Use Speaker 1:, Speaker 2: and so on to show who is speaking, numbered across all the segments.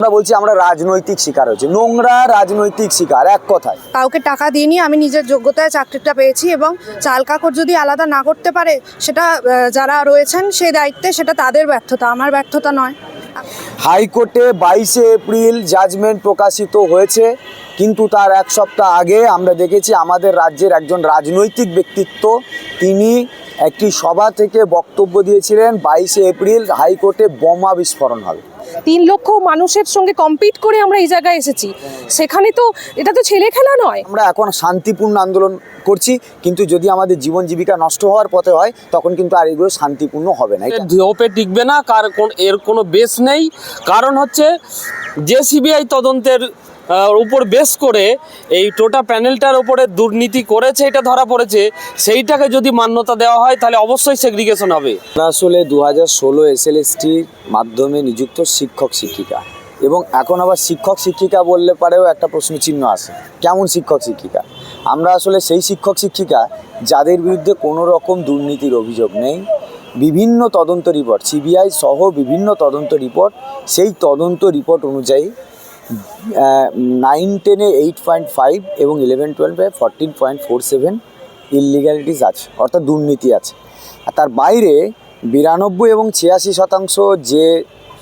Speaker 1: আমরা বলছি আমরা রাজনৈতিক শিকার হয়েছে। নোংরা রাজনৈতিক শিকার এক কথায়।
Speaker 2: কাউকে টাকা দিইনি আমি নিজের যোগ্যতায় চাকরিটা পেয়েছি এবং চাল কাকড় যদি আলাদা না করতে পারে সেটা যারা রয়েছেন সেই দায়িত্বে সেটা তাদের ব্যর্থতা আমার ব্যর্থতা নয়।
Speaker 1: হাইকোর্টে বাইশে এপ্রিল জাজমেন্ট প্রকাশিত হয়েছে কিন্তু তার এক সপ্তাহ আগে আমরা দেখেছি আমাদের রাজ্যের একজন রাজনৈতিক ব্যক্তিত্ব তিনি একটি সভা থেকে বক্তব্য দিয়েছিলেন বাইশে এপ্রিল হাইকোর্টে বোমা বিস্ফোরণ হবে।
Speaker 3: তিন লক্ষ মানুষের সঙ্গে কম্পিট করে আমরা এই জায়গায় এসেছি। সেখানে তো এটা তো ছেলে খেলা নয়।
Speaker 1: আমরা এখন শান্তিপূর্ণ আন্দোলন করছি কিন্তু যদি আমাদের জীবন জীবিকা নষ্ট হওয়ার পথে হয় তখন কিন্তু আর এগুলো শান্তিপূর্ণ হবে না এটা।
Speaker 4: ধোপে টিকবে না কার কোন এর কোনো বেস নেই। কারণ হচ্ছে যে সিবিআই তদন্তের উপর বেস করে এই টোটা প্যানেলটার উপরে দুর্নীতি করেছে, এটা ধরা পড়েছে। সেইটাকে যদি মান্যতা দেওয়া হয়, তাহলে অবশ্যই সেগ্রিগেশন হবে।
Speaker 1: আসলে দু হাজার ষোলো এসএলএসটির মাধ্যমে নিযুক্ত শিক্ষক, শিক্ষিকা। এবং এখন আবার শিক্ষক, শিক্ষিকা বললে পারেও একটা প্রশ্ন চিহ্ন আছে, কেমন শিক্ষক, শিক্ষিকা? আমরা আসলে সেই শিক্ষক, শিক্ষিকা যাদের বিরুদ্ধে কোনো রকম দুর্নীতির অভিযোগ নেই। বিভিন্ন তদন্ত রিপোর্ট সিবিআই সহ বিভিন্ন তদন্ত রিপোর্ট সেই তদন্ত রিপোর্ট অনুযায়ী নাইন টেনে এইট পয়েন্ট ফাইভ এবং ইলেভেন টুয়েলভে fourteen point four seven illegalities আছে অর্থাৎ দুর্নীতি আছে। আর তার বাইরে বিরানব্বই এবং ছিয়াশি শতাংশ যে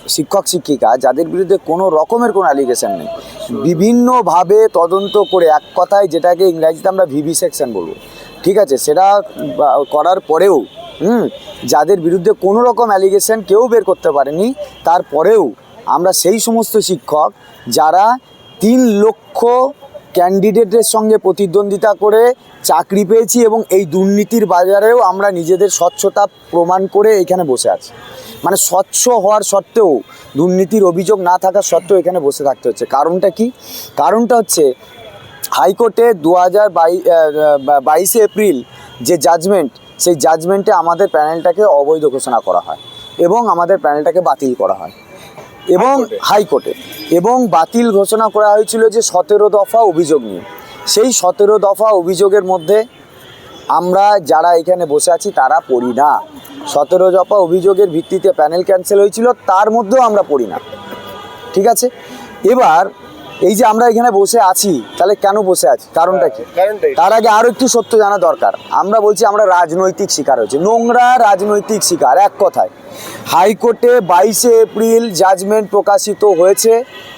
Speaker 1: শিক্ষক শিক্ষিকা যাদের বিরুদ্ধে কোনো রকমের কোনো অ্যালিগেশন নেই বিভিন্নভাবে তদন্ত করে এক কথায় যেটাকে ইংরাজিতে আমরা ভিভি সেকশন বলব ঠিক আছে? সেটা করার পরেও হুম যাদের বিরুদ্ধে কোনো রকম অ্যালিগেশন কেউ বের করতে পারেনি তারপরেও আমরা সেই সমস্ত শিক্ষক যারা তিন লক্ষ ক্যান্ডিডেটের সঙ্গে প্রতিদ্বন্দ্বিতা করে চাকরি পেয়েছি এবং এই দুর্নীতির বাজারেও আমরা নিজেদের স্বচ্ছতা প্রমাণ করে এখানে বসে আছি। মানে স্বচ্ছ হওয়ার সত্ত্বেও, দুর্নীতির অভিযোগ না থাকা সত্ত্বেও এখানে বসে থাকতে হচ্ছে। কারণটা কি? কারণটা হচ্ছে, হাইকোর্টে দু হাজার বাইশে এপ্রিল যে জাজমেন্ট, সেই জাজমেন্টে আমাদের প্যানেলটাকে অবৈধ ঘোষণা করা হয় এবং আমাদের প্যানেলটাকে বাতিল করা হয়। এবং হাইকোর্টে। এবং বাতিল ঘোষণা করা হয়েছিল যে সতেরো দফা অভিযোগ নিয়ে। সেই সতেরো দফা অভিযোগের মধ্যে আমরা যারা এখানে বসে আছি তারা পড়ি না। সতেরো দফা অভিযোগের ভিত্তিতে প্যানেল ক্যান্সেল হয়েছিল তার মধ্যেও আমরা পড়ি না। ঠিক আছে? এবার এই যে আমরা এখানে বসে আছি তাহলে কেন বসে আছি? কারণটা কি? তার আগে আরও একটু সত্য জানা দরকার। আমরা বলছি আমরা রাজনৈতিক শিকার হয়েছে। নোংরা রাজনৈতিক শিকার এক কথায়। হাইকোর্টে বাইশে এপ্রিল জাজমেন্ট প্রকাশিত হয়েছে,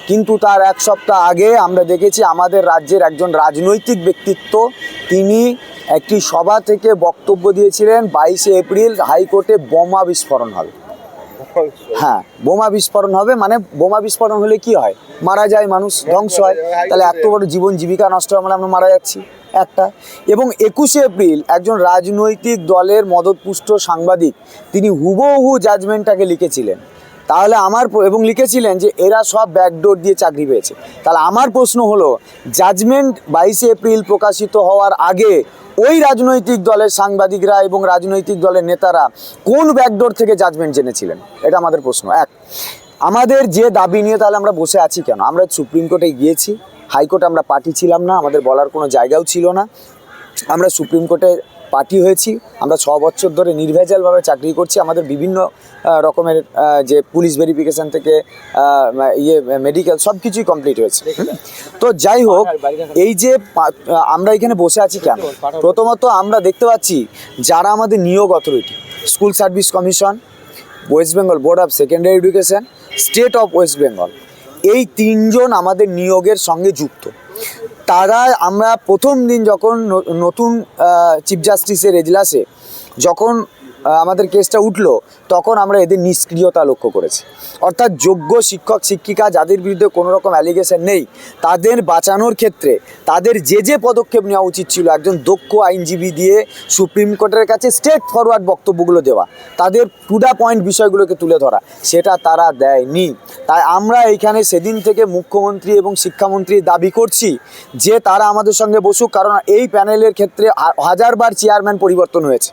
Speaker 1: কিন্তু তার এক সপ্তাহ আগে আমরা দেখেছি আমাদের রাজ্যের একজন রাজনৈতিক ব্যক্তিত্ব, তিনি একটি সভা থেকে বক্তব্য দিয়েছিলেন বাইশে এপ্রিল হাইকোর্টে বোমা বিস্ফোরণ হবে হ্যাঁ বোমা বিস্ফোরণ হবে মানে বোমা বিস্ফোরণ হলে কি হয়? মারা যায় মানুষ, ধ্বংস হয়। তাহলে এত বড় জীবন, জীবিকা নষ্ট হয় মানে আমরা মারা যাচ্ছি। একটা। এবং একুশে এপ্রিল একজন রাজনৈতিক দলের মদতপুষ্ট সাংবাদিক, তিনি হুবহু জাজমেন্টটাকে লিখেছিলেন। তাহলে আমার এবং লিখেছিলেন যে এরা সব ব্যাকডোর দিয়ে চাকরি পেয়েছে। তাহলে আমার প্রশ্ন হলো জাজমেন্ট বাইশে এপ্রিল প্রকাশিত হওয়ার আগে ওই রাজনৈতিক দলের সাংবাদিকরা এবং রাজনৈতিক দলের নেতারা কোন ব্যাকডোর থেকে জাজমেন্ট জেনেছিলেন? এটা আমাদের প্রশ্ন। এক, আমাদের যে দাবি নিয়ে তাহলে আমরা বসে আছি কেন? আমরা সুপ্রিম কোর্টে গিয়েছি, হাইকোর্টে আমরা পার্টি ছিলাম না, আমাদের বলার কোনো জায়গাও ছিল না। আমরা সুপ্রিম কোর্টে পার্টি হয়েছি। আমরা ছ বছর ধরে নির্ভেজালভাবে চাকরি করছি। আমাদের বিভিন্ন রকমের যে পুলিশ ভেরিফিকেশন থেকে ইয়ে মেডিকেল সব কিছুই কমপ্লিট হয়েছে তো যাই হোক, এই যে আমরা এখানে বসে আছি কেন? প্রথমত আমরা দেখতে পাচ্ছি যারা আমাদের নিয়োগ authority school service commission West Bengal board of secondary education state of West Bengal এই তিনজন আমাদের নিয়োগের সঙ্গে যুক্ত। তারা আমরা প্রথম দিন যখন নতুন চিফ জাস্টিসের এজলাসে যখন আমাদের কেসটা উঠল, তখন আমরা এদের নিষ্ক্রিয়তা লক্ষ্য করেছি। অর্থাৎ যোগ্য শিক্ষক, শিক্ষিকা যাদের বিরুদ্ধে কোনো রকম অ্যালিগেশন নেই, তাদের বাঁচানোর ক্ষেত্রে তাদের যে যে পদক্ষেপ নেওয়া উচিত ছিল, একজন দক্ষ আইনজীবী দিয়ে সুপ্রিম কোর্টের কাছে স্ট্রেট ফরওয়ার্ড বক্তব্যগুলো দেওয়া, তাদের টু দ্য পয়েন্ট বিষয়গুলোকে তুলে ধরা, সেটা তারা দেয়নি। তাই আমরা এইখানে সেদিন থেকে মুখ্যমন্ত্রী এবং শিক্ষামন্ত্রী দাবি করছি যে তারা আমাদের সঙ্গে বসুক, কারণ এই প্যানেলের ক্ষেত্রে হাজারবার চেয়ারম্যান পরিবর্তন হয়েছে।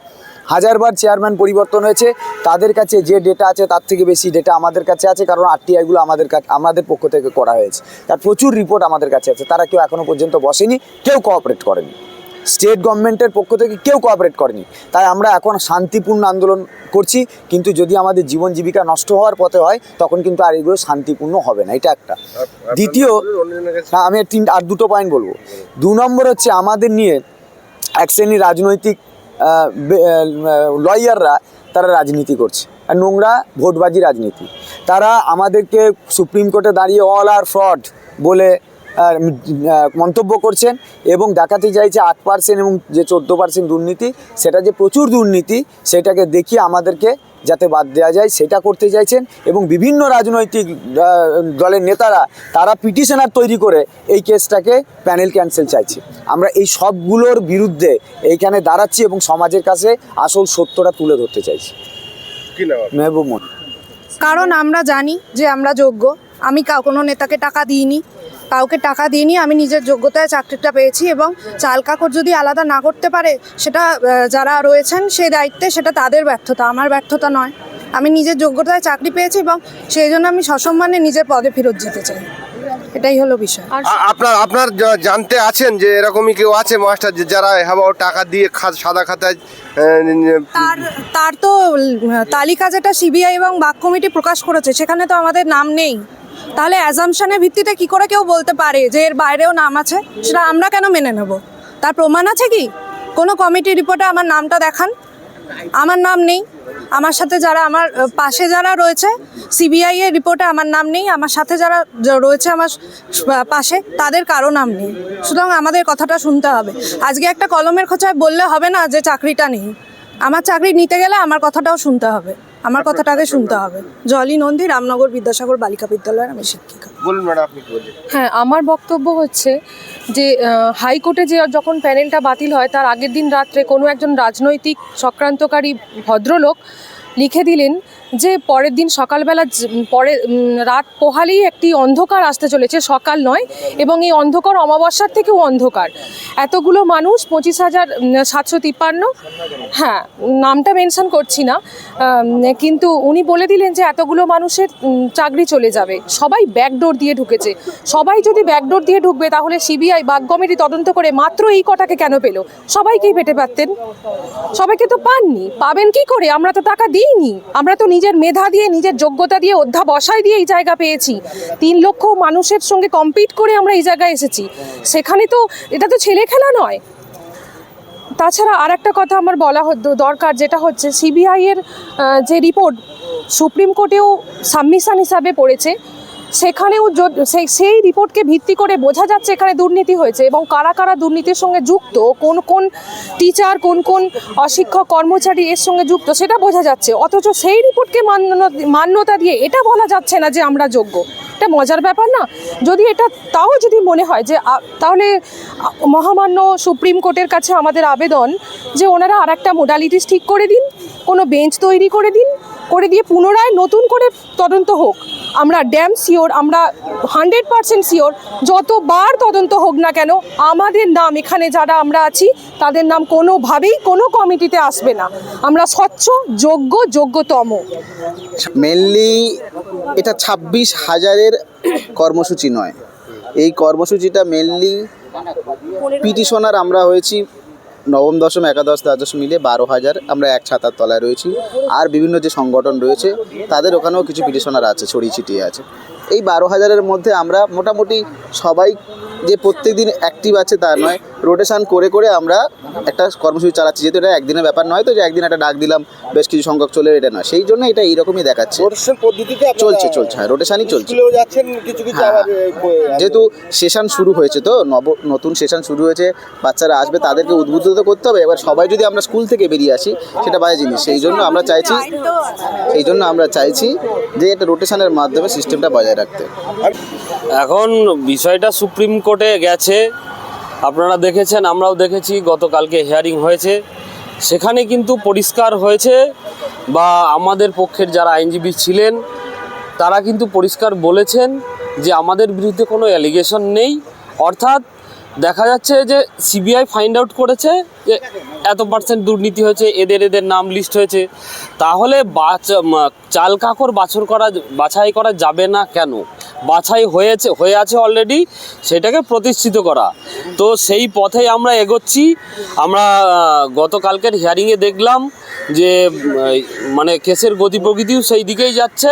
Speaker 1: হাজারবার চেয়ারম্যান পরিবর্তন হয়েছে। তাদের কাছে যে ডেটা আছে তার থেকে বেশি ডেটা আমাদের কাছে আছে কারণ আরটিআইগুলো আমাদের কাছে আমাদের পক্ষ থেকে করা হয়েছে। তার প্রচুর রিপোর্ট আমাদের কাছে আছে। তারা কেউ এখনও পর্যন্ত বসেনি কেউ কোঅপারেট করেনি। স্টেট গভর্নমেন্টের পক্ষ থেকে কেউ কোঅপারেট করেনি। তাই আমরা এখন শান্তিপূর্ণ আন্দোলন করছি কিন্তু যদি আমাদের জীবন জীবিকা নষ্ট হওয়ার পথে হয় তখন কিন্তু আর এগুলো শান্তিপূর্ণ হবে না। এটা একটা। দ্বিতীয় না আমি তিন আর দুটো পয়েন্ট বলব। দু নম্বর হচ্ছে আমাদের নিয়ে এক শ্রেণির রাজনৈতিক লয়াররা তারা রাজনীতি করছে। আর নোংরা ভোটবাজি রাজনীতি। তারা আমাদেরকে সুপ্রিম কোর্টে দাঁড়িয়ে অল আর ফ্রড বলে মন্তব্য করছেন এবং দেখাতে চাইছে আট পার্সেন্ট এবং যে চোদ্দ পার্সেন্ট দুর্নীতি, সেটা যে প্রচুর দুর্নীতি, সেটাকে দেখিয়ে আমাদেরকে যাতে বাদ দেওয়া যায় সেটা করতে চাইছেন এবং বিভিন্ন রাজনৈতিক দলের নেতারা তারা পিটিশনার তৈরি করে এই কেসটাকে প্যানেল ক্যান্সেল চাইছে। আমরা এই সবগুলোর বিরুদ্ধে এইখানে দাঁড়াচ্ছি এবং সমাজের কাছে আসল সত্যটা তুলে ধরতে চাইছি। মেহবুব মন।
Speaker 2: কারণ আমরা জানি যে আমরা যোগ্য। আমি কোনো নেতাকে টাকা দিইনি। কাউকে টাকা দিইনি আমি নিজের যোগ্যতায় চাকরিটা পেয়েছি এবং চাল কাকড় যদি আলাদা না করতে পারে সেটা যারা রয়েছেন সেই দায়িত্বে সেটা তাদের ব্যর্থতা আমার ব্যর্থতা নয়। আমি নিজের যোগ্যতায় চাকরি পেয়েছি এবং সেই জন্য আমি সসম্মানে নিজের পদে ফেরত যেতে চাই। এটাই হলো বিষয়।
Speaker 5: আপনার আপনার জানতে আছেন যে এরকমই কেউ আছে মাস্টার যে যারা হ্যাঁ টাকা দিয়ে খা- সাদা খাতায়
Speaker 2: তার তার তো তালিকা যেটা সিবিআই এবং বাক কমিটি প্রকাশ করেছে সেখানে তো আমাদের নাম নেই। তাহলে অ্যাজামশনের ভিত্তিতে কি করে কেউ বলতে পারে যে এর বাইরেও নাম আছে? সেটা আমরা কেন মেনে নেব? তার প্রমাণ আছে কি? কোনো কমিটি রিপোর্টে আমার নামটা দেখান। আমার নাম নেই। আমার সাথে যারা আমার পাশে যারা রয়েছে সিবিআই এর রিপোর্টে আমার নাম নেই। আমার সাথে যারা রয়েছে আমার পাশে, তাদের কারও নাম নেই। সুতরাং আমাদের কথাটা শুনতে হবে। আজকে একটা কলমের খোঁচায় বললে হবে না যে চাকরিটা নেই। আমার চাকরি নিতে গেলে আমার কথাটাও শুনতে হবে। আমার কথাটা আগে শুনতে হবে। জলি নন্দী রামনগর বিদ্যাসাগর বালিকা বিদ্যালয়ের আমি শিক্ষিকা।
Speaker 5: বলুন ম্যাডাম আপনি
Speaker 3: হ্যাঁ আমার বক্তব্য হচ্ছে যে হাইকোর্টে যে যখন প্যানেলটা বাতিল হয় তার আগের দিন রাত্রে কোনো একজন রাজনৈতিক সক্রান্তকারী ভদ্রলোক লিখে দিলেন যে পরের দিন সকালবেলা পরে রাত পোহালেই একটি অন্ধকার আসতে চলেছে, সকাল নয়, এবং এই অন্ধকার অমাবস্যার থেকেও অন্ধকার। এতগুলো মানুষ, পঁচিশ হাজার সাতশো তিপ্পান্ন হ্যাঁ নামটা মেনশন করছি না কিন্তু উনি বলে দিলেন যে এতগুলো মানুষের চাকরি চলে যাবে। সবাই ব্যাকডোর দিয়ে ঢুকেছে। সবাই যদি ব্যাকডোর দিয়ে ঢুকবে, তাহলে সিবিআই বাগ কমিটি তদন্ত করে মাত্র এই কটাকে কেন পেল? সবাইকেই পেতে পারতেন সবাইকে তো পাননি। পাবেন কি করে? আমরা তো টাকা দিইনি। আমরা তো নিজের মেধা দিয়ে, নিজের যোগ্যতা দিয়ে, অধ্যাবসায় দিয়ে এই জায়গা পেয়েছি। তিন লক্ষ মানুষের সঙ্গে কম্পিট করে আমরা এই জায়গায় এসেছি। সেখানে তো এটা তো ছেলে খেলা নয়। তাছাড়া আর একটা কথা আমার বলা দরকার, যেটা হচ্ছে সিবিআইয়ের যে রিপোর্ট সুপ্রিম কোর্টেও সাবমিশন হিসাবে পড়েছে। সেখানেও সেই সেই রিপোর্টকে ভিত্তি করে বোঝা যাচ্ছে এখানে দুর্নীতি হয়েছে এবং কারা কারা দুর্নীতির সঙ্গে যুক্ত, কোন কোন টিচার, কোন কোন অশিক্ষক, কর্মচারী এর সঙ্গে যুক্ত, সেটা বোঝা যাচ্ছে। অথচ সেই রিপোর্টকে মান্য- মান্যতা দিয়ে এটা বলা যাচ্ছে না যে আমরা যোগ্য। এটা মজার ব্যাপার না। যদি এটা তাও যদি মনে হয় যে তাহলে মহামান্য সুপ্রিম কোর্টের কাছে আমাদের আবেদন যে ওনারা আর একটা মোডালিটিস ঠিক করে দিন। কোনো বেঞ্চ তৈরি করে দিন, করে দিয়ে পুনরায় নতুন করে তদন্ত হোক। আমরা ড্যাম শিওর আমরা হান্ড্রেড পার্সেন্ট শিওর যতবার তদন্ত হোক না কেন, আমাদের নাম, এখানে যারা আমরা আছি, তাদের নাম কোনোভাবেই কোনো কমিটিতে আসবে না। আমরা স্বচ্ছ, যোগ্য, যোগ্যতম।
Speaker 6: মেনলি এটা ছাব্বিশ হাজারের কর্মসূচি নয়। এই কর্মসূচিটা মেনলি পিটিশনার আমরা হয়েছি। নবম দশম, একাদশ, দ্বাদশ মিলে বারো হাজার আমরা এক ছাতার তলায় রয়েছি। আর বিভিন্ন যে সংগঠন রয়েছে, তাদের ওখানেও কিছু পিটিশনার আছে, ছড়িয়ে ছিটিয়ে আছে। এই বারো হাজারের মধ্যে আমরা মোটামুটি সবাই যে প্রত্যেক দিন অ্যাক্টিভ আছে তা নয়। রোটেশান করে করে আমরা একটা কর্মসূচি চালাচ্ছি। যেহেতু এটা একদিনের ব্যাপার নয় তো যে একদিন একটা ডাক দিলাম বেশ কিছু সংখ্যক চলে এটা নয়। সেই জন্য এটা এইরকমই দেখাচ্ছে।
Speaker 5: পদ্ধতিতে
Speaker 6: চলছে চলছে। হ্যাঁ রোটেশনই চলছে। হ্যাঁ। যেহেতু সেশন শুরু হয়েছে তো নব নতুন সেশন শুরু হয়েছে বাচ্চারা আসবে তাদেরকে উদ্বুদ্ধ তো করতে হবে। এবার সবাই যদি আমরা স্কুল থেকে বেরিয়ে আসি সেটা বাজে জিনিস। সেই জন্য আমরা চাইছি সেই জন্য আমরা চাইছি যে এটা রোটেশনের মাধ্যমে সিস্টেমটা বজায় রাখতে।
Speaker 4: এখন বিষয়টা সুপ্রিম কোর্টে গেছে। আপনারা দেখেছেন, আমরাও দেখেছি, গতকালকে হিয়ারিং হয়েছে। সেখানে কিন্তু পরিষ্কার হয়েছে বা আমাদের পক্ষের যারা আইনজীবী ছিলেন, তারা কিন্তু পরিষ্কার বলেছেন যে আমাদের বিরুদ্ধে কোনো অ্যালিগেশন নেই। অর্থাৎ দেখা যাচ্ছে যে সিবিআই ফাইন্ড আউট করেছে যে এত পার্সেন্ট দুর্নীতি হয়েছে, এদের এদের নাম লিস্ট হয়েছে। তাহলে বাচ চাল কাকর বাছর করা বাছাই করা যাবে না কেন? বাছাই হয়েছে, হয়ে আছে অলরেডি সেটাকে প্রতিষ্ঠিত করা। তো সেই পথে আমরা এগোচ্ছি। আমরা গতকালকের হিয়ারিংয়ে দেখলাম যে মানে কেসের গতি প্রকৃতিও সেই দিকেই যাচ্ছে,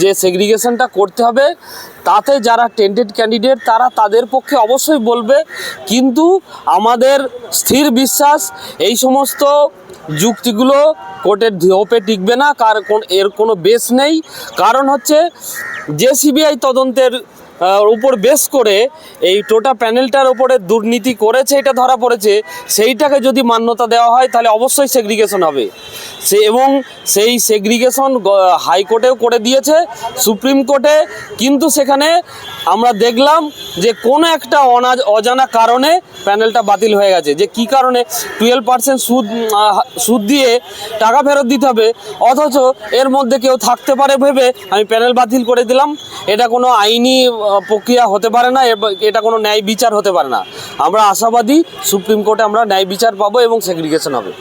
Speaker 4: যে সেগ্রিগেশনটা করতে হবে। তাতে যারা টেন্টেড ক্যান্ডিডেট তারা তাদের পক্ষে অবশ্যই বলবে, কিন্তু আমাদের স্থির বিশ্বাস, এই সমস্ত যুক্তিগুলো কোর্টের ধোপে টিকবে না, কার কোন এর কোনো বেস নেই। কারণ হচ্ছে, যে সিবিআই তদন্তের উপর বেস করে এই টোটা প্যানেলটার উপরে দুর্নীতি করেছে, এটা ধরা পড়েছে, সেইটাকে যদি মান্যতা দেওয়া হয়, তাহলে অবশ্যই সেগ্রিগেশন হবে। সে এবং সেই সেগ্রিগেশন হাইকোর্টেও করে দিয়েছে, সুপ্রিম কোর্টে, কিন্তু সেখানে আমরা দেখলাম যে কোনো একটা অনা, অজানা কারণে প্যানেলটা বাতিল হয়ে গেছে। যে কি কারণে? টুয়েলভ পার্সেন্ট সুদ সুদ দিয়ে টাকা ফেরত দিতে হবে, অথচ এর মধ্যে কেউ থাকতে পারে ভেবে আমি প্যানেল বাতিল করে দিলাম। এটা কোনো আইনি প্রক্রিয়া হতে পারে না এটা কোনো ন্যায় বিচার হতে পারে না আমরা আশাবাদী, সুপ্রিম কোর্টে আমরা ন্যায় বিচার পাবো এবং সেগ্রিগেশন হবে?